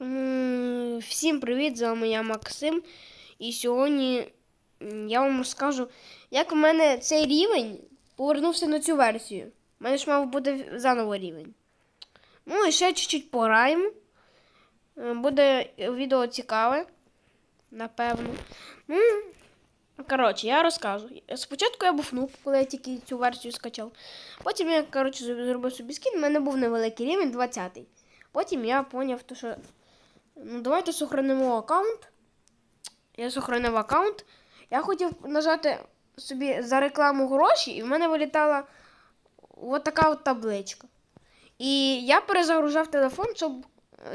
Всім привіт, з вами я Максим. І сьогодні я вам розкажу, як в мене цей рівень повернувся на цю версію. У мене ж мав бути заново рівень. Ну і ще чуть-чуть пограємо. Е, Буде відео цікаве, напевно. Ну, коротше, я розкажу. Спочатку я був нуб, коли я тільки цю версію скачав. Потім я, коротше, зробив собі скін, у мене був невеликий рівень 20-й. Потім я поняв, що Ну, давайте сохранимо аккаунт. Я сохранив аккаунт. Я хотів нажати собі за рекламу гроші, і в мене вилітала от така от табличка. І я перезагружав телефон, щоб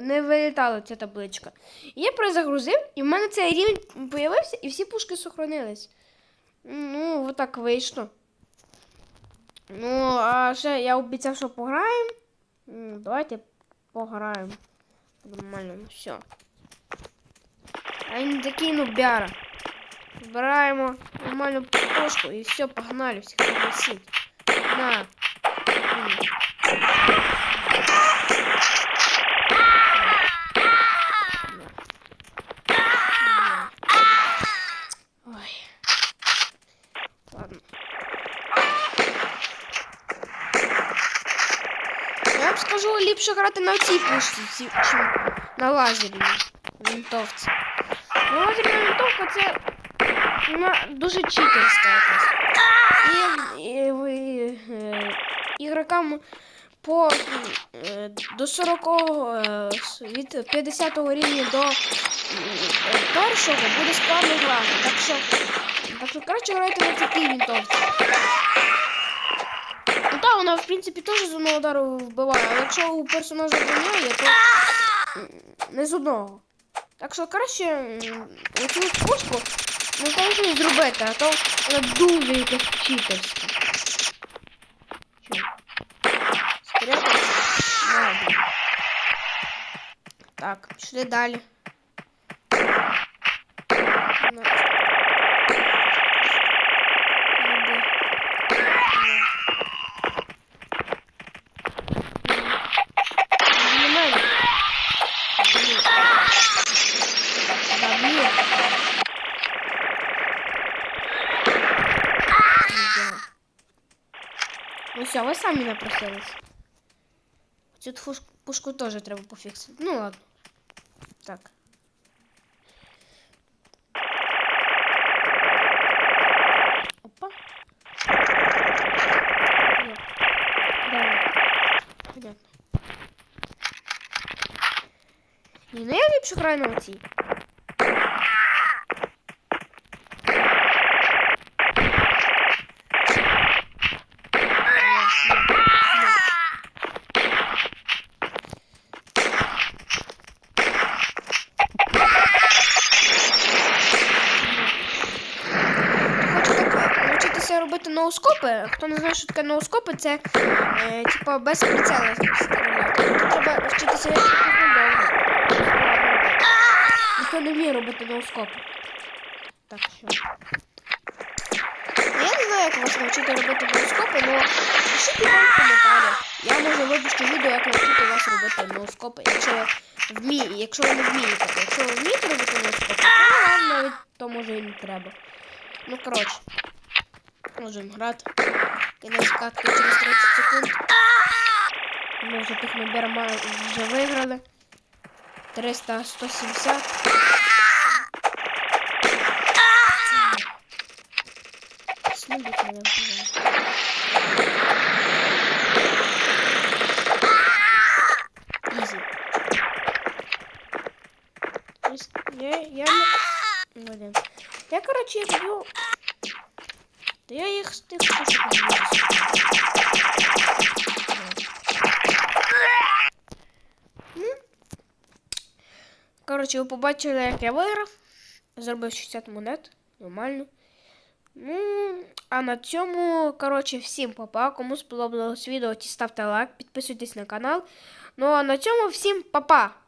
не вилітала ця табличка. І я перезагрузив, і в мене цей рівень появився, і всі пушки сохранились. Ну, от так вийшло. Ну, а ще я обіцяв, що пограємо. Давайте пограємо. Нормально, ну все. А не такий нубяра. Збираємо нормальную пушку и все, погнали, всех пригласить. На. М. На. Ой. Ладно. Я вам скажу, ліпше грати на цій пушці, ці- чим на лазерній винтовці. Ну, лазерна винтовка це вона дуже читерська якась. І, і, ви, е, ігрокам по е, до 40 е, від 50 рівня до першого буде складно грати. Так що, так що краще грайте на такій винтовці. Ну так, вона в принципі теж з одного удару вбиває, але якщо у персонажа броня є, то не з одного. Так краще м, оцю пушку не знаєш і зробити, а то вона дуже якась читерська. Так, пішли далі. На. Люби. На. До мене. Блін. Да, блін. Не делай. Ну все, ви самі напросились. Цю фуш- пушку теж треба пофіксити. Ну ладно. Так. Опа. Нет. Давай. Понятно. Ні, ну я ліпше граю на оцій. Ноускопи? Хто не знає, що таке ноускопи, це е, типа без стріляти. Треба вчитися довго. Ніхто не вміє робити ноускопи. Так, що. Я не знаю, як вас навчити робити ноускопи, але пишіть вам в коментарях. Я може випущу відео, як навчити вас робити ноускопи, якщо ви вмієте, якщо ви не вмієте. Якщо ви вмієте робити ноускопи, то вам навіть то може і не треба. Ну, коротше. Можемо грати. Кінець катки через 30 секунд. Ми вже тих набір вже виграли. 300, 170. Снубить мене. Ізі. Ось Я, я не... Блин. Я, короче, їх б'ю. Та я їх з тих пушок не б'ю. Ну. Коротше, ви побачили, як я виграв. Зробив 60 монет. Нормально. Ну, а на цьому, коротше, всім папа. Кому сподобалось відео, ті ставте лайк, підписуйтесь на канал. Ну а на цьому всім папа!